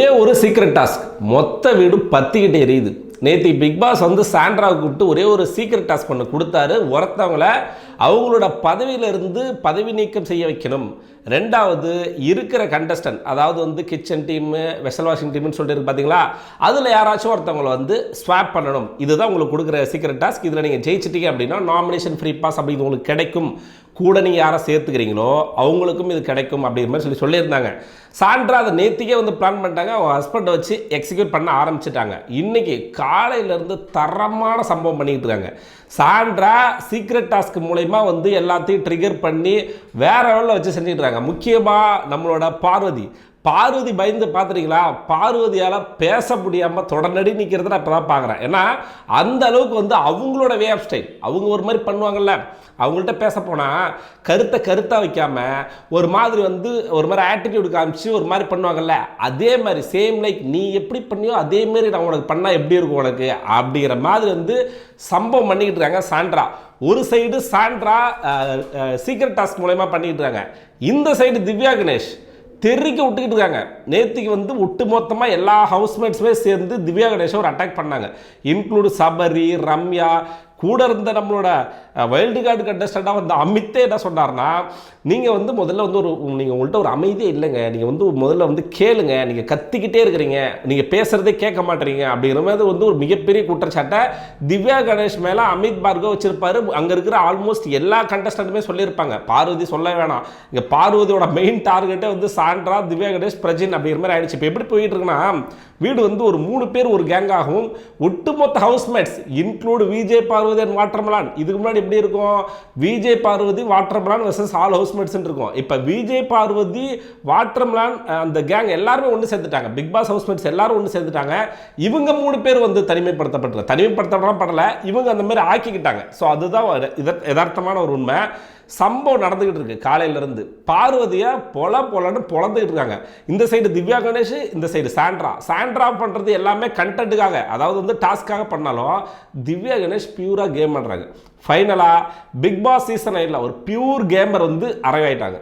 ஒரே ஒரு secret task மொத்த வீடு பத்திக்கிட்டே எரியுது. நேற்று பிக் பாஸ் வந்து சாண்ட்ராவை கூப்பிட்டு ஒரே ஒரு சீக்ரெட் டாஸ்க் பண்ண கொடுத்தாரு. ஒருத்தவங்கள அவங்களோட பதவியிலிருந்து பதவி நீக்கம் செய்ய வைக்கணும். ரெண்டாவது இருக்கிற கண்டஸ்டன்ட் அதாவது வந்து கிச்சன் டீமு வெசல் வாஷிங் டீம்னு சொல்லிட்டு இருக்கு பார்த்தீங்களா அதில் யாராச்சும் ஒருத்தவங்களை வந்து ஸ்வாப் பண்ணணும். இதுதான் உங்களுக்கு கொடுக்குற சீக்ரெட் டாஸ்க் இதில் நீங்கள் ஜெயிச்சிட்டீங்க அப்படின்னா நாமினேஷன் ஃப்ரீ பாஸ் அப்படி உங்களுக்கு கிடைக்கும். கூட நீங்கள் யாரை சேர்த்துக்கிறீங்களோ அவங்களுக்கும் இது கிடைக்கும் அப்படிங்கிற மாதிரி சொல்லி சொல்லியிருந்தாங்க. சாண்ட்ரா அதை நேத்திக்கே வந்து பிளான் பண்ணிட்டாங்க. அவங்க ஹஸ்பண்டை வச்சு எக்ஸிக்யூட் பண்ண ஆரம்பிச்சிட்டாங்க. இன்றைக்கி காலையிலேருந்து தரமான சம்பவம் பண்ணிக்கிட்டு இருக்காங்க. சாண்ட்ரா சீக்ரெட் டாஸ்க் மூலயமா வந்து எல்லாத்தையும் ட்ரிகர் பண்ணி வேற லெவலில் வச்சு செஞ்சுட்டு இருக்காங்க. முக்கியமாக நம்மளோட பார்வதி. பார்வதி பயந்து பார்த்துருக்கீங்களா? பார்வதியால் பேச முடியாமல் தொடர்நடி நிற்கிறத நான் இப்போ தான் பார்க்குறேன். ஏன்னா அந்த அளவுக்கு வந்து அவங்களோட வே ஆஃப் ஸ்டைல் அவங்க ஒரு மாதிரி பண்ணுவாங்கள்ல அவங்கள்ட்ட பேச போனால் கருத்தை கருத்தாக வைக்காம ஒரு மாதிரி வந்து ஒரு மாதிரி ஆட்டிடியூடு காமிச்சு ஒரு மாதிரி பண்ணுவாங்கள்ல அதே மாதிரி சேம் லைக் நீ எப்படி பண்ணியோ அதே மாதிரி நான் உனக்கு பண்ணால் எப்படி இருக்கும் உனக்கு? அப்படிங்கிற மாதிரி வந்து சம்பவம் பண்ணிக்கிட்டு இருக்காங்க சாண்ட்ரா. ஒரு சைடு சாண்ட்ரா சீக்ரெட் டாஸ்க் மூலயமா பண்ணிக்கிட்டு இருக்காங்க. இந்த சைடு திவ்யா கணேஷ். தெரிக்க விட்டுக்கிட்டு இருக்காங்க. நேற்றுக்கு வந்து ஒட்டு மொத்தமாக எல்லா ஹவுஸ்மேட்ஸுமே சேர்ந்து திவ்யா கணேஷை ஒரு அட்டாக் பண்ணாங்க. இன்க்ளூடு சபரி ரம்யா கூட இருந்த நம்மளோட வைல்டு கார்டு கண்டஸ்டண்டாக வந்த அமித்தே என்ன சொன்னார்னா நீங்கள் வந்து முதல்ல வந்து ஒரு நீங்கள் உங்கள்கிட்ட ஒரு அமைதியே இல்லைங்க. நீங்கள் வந்து முதல்ல வந்து கேளுங்க. நீங்கள் கத்திக்கிட்டே இருக்கிறீங்க. நீங்கள் பேசுகிறதே கேட்க மாட்டீங்க. அப்படிங்கிற மாதிரி வந்து ஒரு மிகப்பெரிய குற்றச்சாட்டை திவ்யா கணேஷ் மேலே அமித் பார்கவ் வச்சிருப்பாரு. அங்கே இருக்கிற ஆல்மோஸ்ட் எல்லா கண்டஸ்டண்ட்டுமே சொல்லியிருப்பாங்க. பார்வதி சொல்ல வேணாம். இங்கே பார்வதியோட மெயின் டார்கெட்டே வந்து சாண்ட்ரா திவ்யா கணேஷ் பிரஜின் அப்படிங்கிற மாதிரி ஆயிடுச்சு. இப்போ எப்படி போயிட்டு இருக்குன்னா வீடு வந்து ஒரு மூணு பேர் ஒரு கேங்காகவும் ஒட்டுமொத்த housemates include Vijay Parvathy and watermelon இதுக்கு முன்னாடி எப்படி இருக்கும்? Vijay Parvathy watermelon versus all housemates இருக்கும். இப்போ விஜய் பார்வதி வாட்டர்மலான் அந்த கேங் எல்லாருமே ஒன்று சேர்த்துட்டாங்க. பிக் பாஸ் ஹவுஸ் மேட்ஸ் எல்லாரும் ஒன்று சேர்ந்துட்டாங்க இவங்க மூணு பேர் வந்து தனிமைப்படுத்தப்பட்டு தனிமைப்படுத்தப்படலாம் படல. இவங்க அந்த மாதிரி ஆக்கிக்கிட்டாங்க. ஸோ அதுதான் யதார்த்தமான ஒரு உண்மை. சம்பவம் நடந்துகிட்டு இருக்கு காலையில இருந்து பார்வதியை பொல பொலன்னு பொழந்துகிட்டு இருக்காங்க. இந்த சைடு திவ்யா கணேஷ் இந்த சைடு சாண்ட்ரா. சாண்ட்ரா பண்றது எல்லாமே கண்டென்ட்டுக்காக அதாவது வந்து டாஸ்க்காக பண்ணாலும் திவ்யா கணேஷ் பியூராக கேம் பண்ணுறாங்க ஃபைனலாக பிக் பாஸ் சீசன் நைனில் ஒரு பியூர் கேமர் வந்து அரைவாயிட்டாங்க.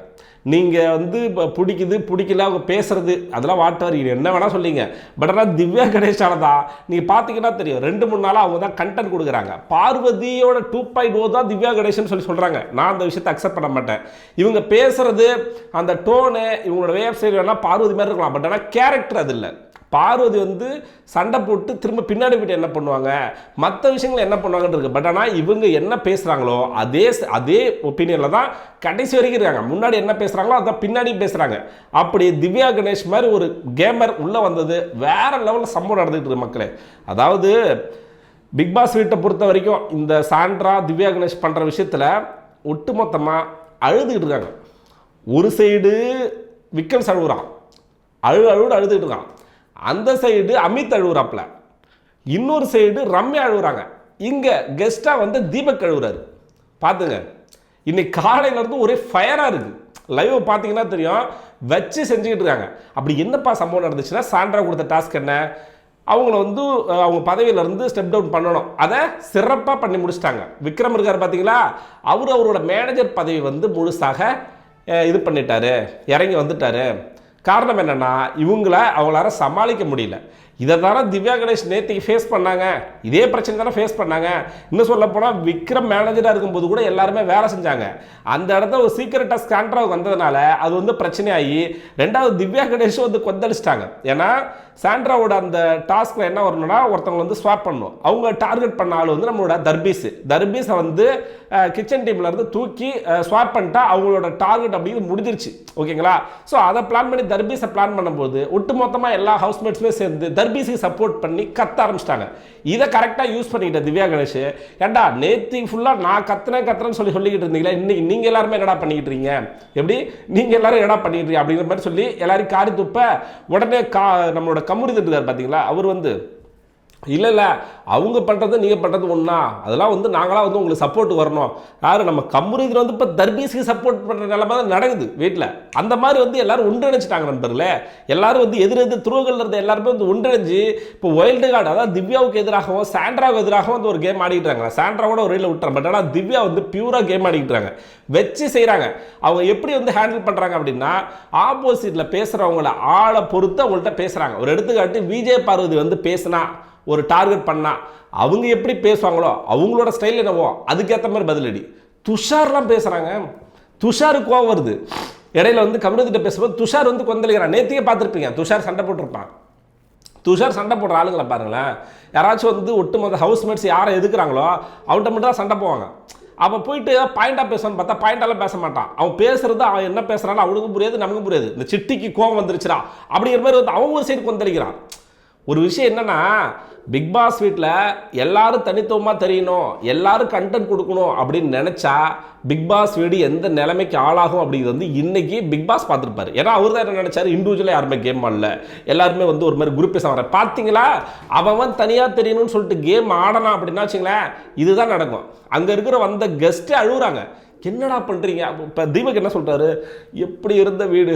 நீங்கள் வந்து இப்போ பிடிக்குது பிடிக்கல அவங்க பேசுகிறது அதெல்லாம் வாட்டர் என்ன வேணால் சொல்லிங்க. பட் ஆனால் திவ்யா கணேஷால தான் நீங்கள் பார்த்தீங்கன்னா தெரியும். ரெண்டு மூணு நாளாக அவங்க தான் கண்டென்ட் கொடுக்குறாங்க. பார்வதியோட டூ பாயிண்ட் ஓ தான் திவ்யா கணேஷன் சொல்லி சொல்கிறாங்க நான் அந்த விஷயத்தை அக்செப்ட் பண்ண மாட்டேன். இவங்க பேசுகிறது அந்த டோனு இவங்களோட வேப்சைட் வேணால் பார்வதி மாதிரி இருக்கலாம். பட் ஆனால் கேரக்டர் அது இல்லை. பார்வதி வந்து சண்டை போட்டு திரும்ப பின்னாடி போயிட்டு என்ன பண்ணுவாங்க? மற்ற விஷயங்கள் என்ன பண்ணுவாங்கன்னு இருக்கு. பட் ஆனால் இவங்க என்ன பேசுகிறாங்களோ அதே அதே ஒப்பீனியனில் தான் கடைசி வரைக்கும் இருக்காங்க. முன்னாடி என்ன பேசுகிறாங்களோ அதான் பின்னாடி பேசுகிறாங்க அப்படி திவ்யா கணேஷ் மாதிரி ஒரு கேமர் உள்ளே வந்தது வேறு லெவலில் சம்பவம் நடந்துகிட்டு இருக்கு மக்களே. அதாவது பிக் பாஸ் வீட்டை பொறுத்த வரைக்கும் இந்த சாண்ட்ரா திவ்யா கணேஷ் பண்ணுற விஷயத்தில் ஒட்டுமொத்தமாக அழுதுகிட்டு இருக்காங்க. ஒரு சைடு விக்ரம் அழுகுறான் அழு அழுடு அழுதுகிட்டு இருக்கான். அந்த சைடு அமித் அழுகுறாப்புல இன்னொரு சைடு ரம்யா அழுகுறாங்க இங்கே கெஸ்ட்டாக வந்து தீபக் அழுகுறாரு பார்த்துங்க இன்னைக்கு காலையிலேருந்து ஒரே ஃபயராக இருக்குது லைவ் பார்த்தீங்கன்னா தெரியும். வச்சு செஞ்சுக்கிட்டு இருக்காங்க. அப்படி என்னப்பா சம்பவம் நடந்துச்சுன்னா சாண்ட்ரா கொடுத்த டாஸ்க் என்ன? அவங்கள வந்து அவங்க பதவியிலேருந்து ஸ்டெப் டவுன் பண்ணணும். அதை சிறப்பாக பண்ணி முடிச்சிட்டாங்க. விக்ரம் இருக்கார் பார்த்தீங்களா அவர் அவரோட மேனேஜர் பதவி வந்து முழுசாக இது பண்ணிட்டாரு. இறங்கி வந்துட்டாரு. காரணம் என்னன்னா இவங்கள அவங்களால சமாளிக்க முடியல. இதை தானே திவ்யா கணேஷ் நேற்றுக்கு ஃபேஸ் பண்ணாங்க. இதே பிரச்சனை தானே ஃபேஸ் பண்ணாங்க. இன்னும் சொல்ல போனால் விக்ரம் மேனேஜராக இருக்கும்போது கூட எல்லாருமே வேலை செஞ்சாங்க. அந்த இடத்துல ஒரு சீக்கிரட்டாக ஸ்காண்ட்ராவுக்கு வந்ததுனால அது வந்து பிரச்சனையாகி ரெண்டாவது திவ்யா கணேஷும் வந்து கொந்தளிச்சிட்டாங்க. ஏன்னா சாண்ட்ராவோட அந்த டாஸ்கில் என்ன வரணும்னா ஒருத்தவங்க வந்து ஸ்வாப் பண்ணணும். அவங்க டார்கெட் பண்ண ஆள் வந்து நம்மளோட தர்பீஸ். தர்பீஸை வந்து கிச்சன் டீம்லேருந்து தூக்கி ஸ்வாப் பண்ணிட்டா அவங்களோட டார்கெட் அப்படிங்கிறது முடிஞ்சிருச்சு. ஓகேங்களா ஸோ அதை பிளான் பண்ணி தர்பீஸை பிளான் பண்ணும்போது ஒட்டு மொத்தமாக எல்லா ஹவுஸ்மேட்ஸுமே சேர்ந்து தர் தர்பீஸுக்கு சப்போர்ட் பண்ணி கத்த ஆரம்பிச்சிட்டாங்க. இதை கரெக்டாக யூஸ் பண்ணிக்கிட்ட திவ்யா கணேஷ் ஏண்டா நேத்தி ஃபுல்லாக நான் கத்துனேன் கத்துறேன்னு சொல்லி சொல்லிக்கிட்டு இருந்தீங்களா இன்னைக்கு நீங்கள் எல்லாருமே என்னடா பண்ணிக்கிட்டு இருக்கீங்க? எப்படி? நீங்கள் எல்லாரும் என்னடா பண்ணிக்கிட்டு இருக்கீங்க? அப்படிங்கிற மாதிரி சொல்லி எல்லாரையும் காரி துப்ப உடனே கா நம்மளோட கமுரி இருக்கார் பார்த்தீங்களா அவர் வந்து இல்லை இல்லை அவங்க பண்ணுறது நீங்கள் பண்ணுறது ஒன்றா அதெல்லாம் வந்து நாங்களாம் வந்து உங்களுக்கு சப்போர்ட் வரணும். யார்? நம்ம கம்முனிதில் வந்து இப்போ தர்பீஸ்க்கு சப்போர்ட் பண்ணுற நிலமை தான் நடக்குது வீட்டில் அந்த மாதிரி வந்து எல்லாரும் ஒன்றிணைச்சிட்டாங்க நண்பர்களே. எல்லாரும் வந்து எதிர் எதிர் துருவங்கள் இருந்த எல்லாருமே வந்து ஒன்றிணைஞ்சு இப்போ வைல்டு கார்டு அதாவது திவ்யாவுக்கு எதிராகவும் சாண்ட்ராவுக்கு எதிராகவும் வந்து ஒரு கேம் ஆடிக்கிட்டாங்க. சாண்ட்ராவோட ஒரு ரீல விட்டுறாங்க. பட் ஆனால் திவ்யா வந்து பியூராக கேம் ஆடிக்கிட்டாங்க. வச்சு செய்கிறாங்க அவங்க எப்படி வந்து ஹேண்டில் பண்ணுறாங்க அப்படின்னா ஆப்போசிட்டில் பேசுகிறவங்கள ஆளை பொறுத்து அவங்கள்ட்ட பேசுகிறாங்க ஒரு எடுத்துக்காட்டு விஜய் பார்வதி வந்து பேசினா ஒரு டார்கெட் பண்ணால் அவங்க எப்படி பேசுவாங்களோ அவங்களோட ஸ்டைல் என்னவோ அதுக்கேற்ற மாதிரி பதிலடி. துஷார்லாம் பேசுகிறாங்க துஷாருக்கு கோவம் வருது. இடையில வந்து கமருதிட்ட பேசும்போது துஷார் வந்து கொந்தளிக்கிறான். நேத்தியே பார்த்துருப்பீங்க துஷார் சண்டை போட்டிருப்பான். துஷார் சண்டை போடுற ஆளுங்களை பாருங்களேன். யாராச்சும் வந்து ஒட்டுமொத்த ஹவுஸ்மேட்ஸ் யாரை எதுக்குறாங்களோ அவன்கிட்ட மட்டும் தான் சண்டை போவாங்க. அப்போ போயிட்டு பாயிண்டாக பேசணும்னு பார்த்தா பாயிண்டாலாம் பேச மாட்டான். அவன் பேசுறது அவன் என்ன பேசுறானோ அவனுக்கும் புரியாது நமக்கும் புரியாது. இந்த சிட்டிக்கு கோவம் வந்துருச்சுடா அப்படிங்கிற மாதிரி வந்து அவன் ஒரு சைடு கொந்தளிக்கிறான். ஒரு விஷயம் என்னன்னா பிக் பாஸ் வீட்டில் எல்லாரும் தனித்துவமாக தெரியணும் எல்லாரும் கண்டென்ட் கொடுக்கணும் அப்படின்னு நினச்சா பிக் பாஸ் வீடு எந்த நிலைமைக்கு ஆளாகும் அப்படிங்கிறது வந்து இன்றைக்கி பிக் பாஸ் பார்த்துருப்பாரு. ஏன்னா அவர் தான் என்ன நினச்சாரு? இண்டிவிஜுவலாக யாருமே கேம் ஆடல. எல்லாருமே வந்து ஒரு மாதிரி குரூப் பேச வர பார்த்தீங்களா? அவன் தனியாக தெரியணும்னு சொல்லிட்டு கேம் ஆடலாம் அப்படின்னா வச்சுங்களேன் இதுதான் நடக்கும். அங்கே இருக்கிற வந்த கெஸ்ட்டே அழுகுறாங்க என்னடா பண்ணுறீங்க இப்போ தீபக் என்ன சொல்கிறாரு எப்படி இருந்த வீடு?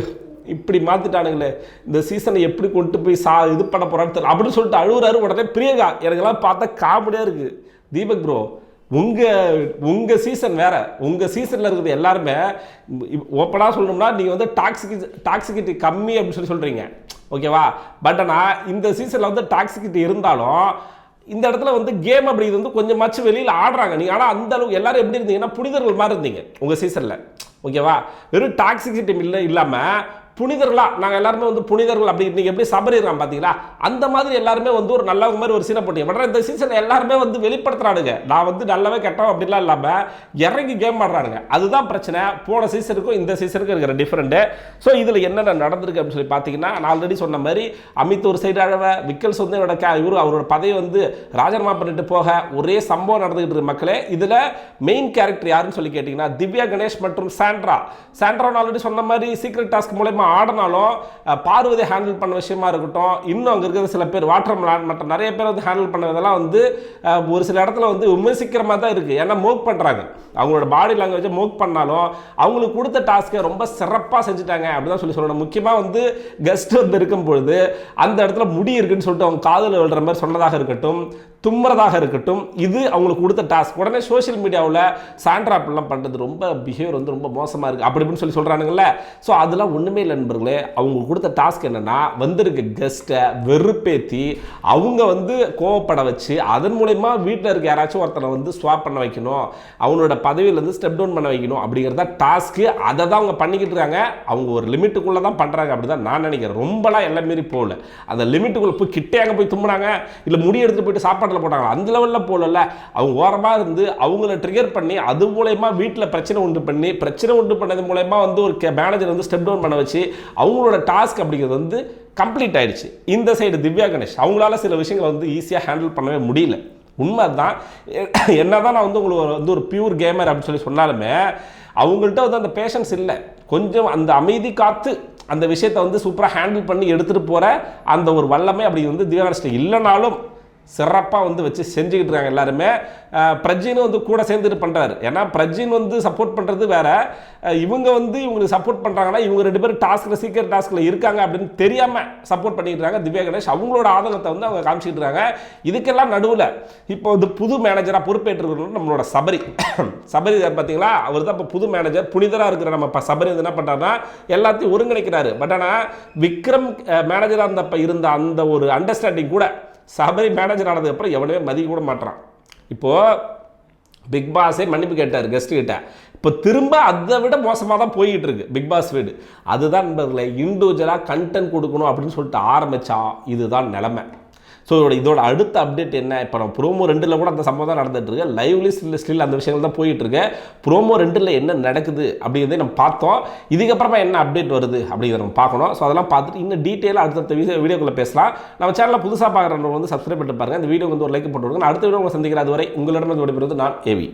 இப்படி மாற்றிட்டானுங்களே இந்த சீசனை எப்படி கொண்டு போய் சா இது பண்ண போகிறான்னு தெரியல. அப்படின்னு சொல்லிட்டு அழுகுறாரு உடனே பிரியங்கா. எனக்கெல்லாம் பார்த்தா காமெடியாக இருக்குது தீபக் ப்ரோ உங்கள் உங்கள் சீசன் வேறு. உங்கள் சீசனில் இருக்கிறது எல்லாருமே ஓப்பனாக சொல்லணும்னா நீங்கள் வந்து டாக்ஸிகி டாக்ஸிகிட்டி கம்மி அப்படின்னு சொல்லி சொல்கிறீங்க ஓகேவா பட் ஆனால் இந்த சீசனில் வந்து டாக்ஸிகிட்டி இருந்தாலும் இந்த இடத்துல வந்து கேம் அப்படிங்கிறது வந்து கொஞ்சமாச்சும் வெளியில் ஆடுறாங்க. நீங்கள் ஆனால் அந்த அளவுக்கு எல்லாரும் எப்படி இருந்தீங்கன்னா புனிதர்கள் மாதிரி இருந்தீங்க உங்கள் சீசனில் ஓகேவா வெறும் டாக்ஸிசிட்டி இல்லை இல்லாமல் புனிதர்களா? நாங்கள் எல்லாருமே வந்து புனிதர்கள் அப்படி நீங்கள் எப்படி சபரி இருக்கான் பார்த்தீங்களா அந்த மாதிரி எல்லாருமே வந்து ஒரு நல்லவங்க மாதிரி ஒரு சீனை போட்டி பட் இந்த சீசன் எல்லாருமே வந்து வெளிப்படுத்துறானுங்க. நான் வந்து நல்லவே கெட்டவன் அப்படிலாம் இல்லாமல் இறங்கி கேம் ஆடுறானுங்க. அதுதான் பிரச்சனை. போன சீசனுக்கும் இந்த சீசனுக்கும் இருக்கிற டிஃப்ரெண்ட்டு ஸோ இதில் என்னென்ன நடந்திருக்கு அப்படின்னு சொல்லி பார்த்தீங்கன்னா நான் ஆல்ரெடி சொன்ன மாதிரி அமித் ஒரு சைடு அழவ விக்கல்ஸ் வந்து என்னோட கே இவரு அவரோட பதவி வந்து ராஜினாமா பண்ணிட்டு போக ஒரே சம்பவம் நடந்துகிட்டு இருக்கு மக்களே. இதில் மெயின் கேரக்டர் யாருன்னு சொல்லி கேட்டிங்கன்னா திவ்யா கணேஷ் மற்றும் சாண்ட்ரா. சாண்ட்ரா ஆல்ரெடி சொன்ன மாதிரி சீக்ரெட் டாஸ்க் மூலயமா ஆடினாலும் பார்வதி ஹேண்டில் பண்ண விஷயமா இருக்கட்டும் இன்னும் அங்கே இருக்கிற சில பேர் வாட்டர் மிலான் மற்ற நிறைய பேர் வந்து ஹேண்டில் பண்ணதெல்லாம் வந்து ஒரு சில இடத்துல வந்து விமர்சிக்கிற மாதிரி தான் இருக்குது ஏன்னா மோக் பண்ணுறாங்க அவங்களோட பாடி லாங்குவேஜை மோக் பண்ணாலும் அவங்களுக்கு கொடுத்த டாஸ்க்கை ரொம்ப சிறப்பாக செஞ்சுட்டாங்க அப்படிதான் சொல்லி சொல்லணும். முக்கியமாக வந்து கெஸ்ட் வந்து இருக்கும் பொழுது அந்த இடத்துல முடி இருக்குன்னு சொல்லிட்டு அவங்க காதல் விழுற மாதிரி சொன்னதாக இருக்கட்டும் தும்புறதாக இருக்கட்டும் இது அவங்களுக்கு கொடுத்த டாஸ்க் உடனே சோஷியல் மீடியாவில் சாண்ட்ரா அப்படிலாம் பண்ணுறது ரொம்ப பிஹேவியர் வந்து ரொம்ப மோசமாக இருக்குது அப்படி இப்படின்னு சொல்லி சொல்கிறானுங்களே ஸோ அதெல்லாம் ஒன்றுமே இல்லை நண்பர்களே. அவங்க கொடுத்த டாஸ்க் என்னென்னா வந்திருக்க கெஸ்ட்டை வெறுப்பேற்றி அவங்க வந்து கோவப்பட வச்சு அதன் மூலயமா வீட்டில் இருக்க யாராச்சும் ஒருத்தனை வந்து ஸ்வாப் பண்ண வைக்கணும் அவனோட பதவியிலேருந்து ஸ்டெப் டவுன் பண்ண வைக்கணும் அப்படிங்கிறத டாஸ்க்கு அதை தான் அவங்க பண்ணிக்கிட்டு இருக்காங்க. அவங்க ஒரு லிமிட்டுக்குள்ளே தான் பண்ணுறாங்க அப்படி தான் நான் நினைக்கிறேன். ரொம்பலாம் எல்லாம் மீறி போகல. அந்த லிமிட்டுக்குள்ளே போய் கிட்டே அங்கே போய் தும்புனாங்க இல்லை முடி எடுத்துட்டு போயிட்டு சாப்பாடு சாப்பாட்டில் போட்டாங்க அந்த லெவலில் போகல அவங்க ஓரமாக இருந்து அவங்கள ட்ரிகர் பண்ணி அது மூலயமா வீட்டில் பிரச்சனை உண்டு பண்ணி பிரச்சனை உண்டு பண்ணது மூலயமா வந்து ஒரு மேனேஜர் வந்து ஸ்டெப் டவுன் பண்ண வச்சு அவங்களோட டாஸ்க் அப்படிங்கிறது வந்து கம்ப்ளீட் ஆயிடுச்சு. இந்த சைடு திவ்யா கணேஷ் அவங்களால சில விஷயங்களை வந்து ஈஸியாக ஹேண்டில் பண்ணவே முடியல. உண்மை தான் என்ன தான் நான் வந்து உங்களுக்கு வந்து ஒரு பியூர் கேமர் அப்படின்னு சொல்லி சொன்னாலுமே அவங்கள்ட்ட வந்து அந்த பேஷன்ஸ் இல்லை. கொஞ்சம் அந்த அமைதி காத்து அந்த விஷயத்தை வந்து சூப்பராக ஹேண்டில் பண்ணி எடுத்துகிட்டு போகிற அந்த ஒரு வல்லமை அப்படி வந்து திவ்யாகணேஷ்ட இல்லைனாலும் சிறப்பாக வந்து வச்சு செஞ்சுக்கிட்டு இருக்காங்க எல்லாருமே. பிரஜினும் வந்து கூட சேர்ந்துட்டு பண்ணுறாரு ஏன்னா பிரஜின் வந்து சப்போர்ட் பண்ணுறது வேற. இவங்க வந்து இவங்களுக்கு சப்போர்ட் பண்ணுறாங்கன்னா இவங்க ரெண்டு பேரும் டாஸ்கில் சீக்கிரம் டாஸ்கில் இருக்காங்க அப்படின்னு தெரியாமல் சப்போர்ட் பண்ணிட்டு இருக்காங்க திவ்யா கணேஷ். அவங்களோட ஆதங்கத்தை வந்து அவங்க காமிச்சிட்டு இருக்காங்க. இதுக்கெல்லாம் நடுவில் இப்போ வந்து புது மேனேஜராக பொறுப்பேற்றுக்கிறது நம்மளோட சபரி. சபரி பார்த்தீங்களா அவர் தான் இப்போ புது மேனேஜர் புனிதராக இருக்கிற நம்ம இப்போ சபரி வந்து என்ன பண்ணுறாருன்னா எல்லாத்தையும் ஒருங்கிணைக்கிறாரு. பட் ஆனால் விக்ரம் மேனேஜராக இருந்தப்ப இருந்த அந்த ஒரு அண்டர்ஸ்டாண்டிங் கூட சபரி மேனேஜர் ஆனதுக்கப்புறம் எவனுமே மதிக்க கூட மாட்டுறான் இப்போது பிக் பாஸே மன்னிப்பு கேட்டார் கெஸ்ட் கிட்ட. இப்போ திரும்ப அதை விட மோசமாக தான் போய்கிட்டு இருக்கு பிக் பாஸ் வீடு. அதுதான் நண்பர்களே இண்டிவிஜுவலாக கண்டென்ட் கொடுக்கணும் அப்படின்னு சொல்லிட்டு ஆரம்பித்தா இதுதான் நிலமை. ஸோ இதோட இதோட அடுத்த அப்டேட் என்ன? இப்போ நம்ம ப்ரோமோ ரெண்டில் கூட அந்த சம்பவம் தான் நடந்துட்டு லைவ்லி ஸ்டில் ஸ்டில் அந்த விஷயங்கள் தான் போயிட்டு ப்ரோமோ ரெண்டில் என்ன நடக்குது அப்படிங்கிறதே நம்ம பார்த்தோம். இதுக்கப்புறமா என்ன அப்டேட் வருது அப்படிங்கிறத நம்ம பார்க்கணும். ஸோ அதெல்லாம் பார்த்துட்டு இன்னும் டீட்டெயிலாக அடுத்த வீடியோ வீடியோக்குள்ளே பேசலாம். நம்ம சேனலில் புதுசாக பார்க்குறவங்க வந்து சப்ஸ்கிரைப் பண்ணிட்டு பாருங்க. இந்த வீடியோ வந்து ஒரு லைக் போட்டு விடுங்க அடுத்த வீடியோ உங்களை சந்திக்கிறேன். அதுவரை உங்களிடம் விடைபெறுவது நான் ஏவி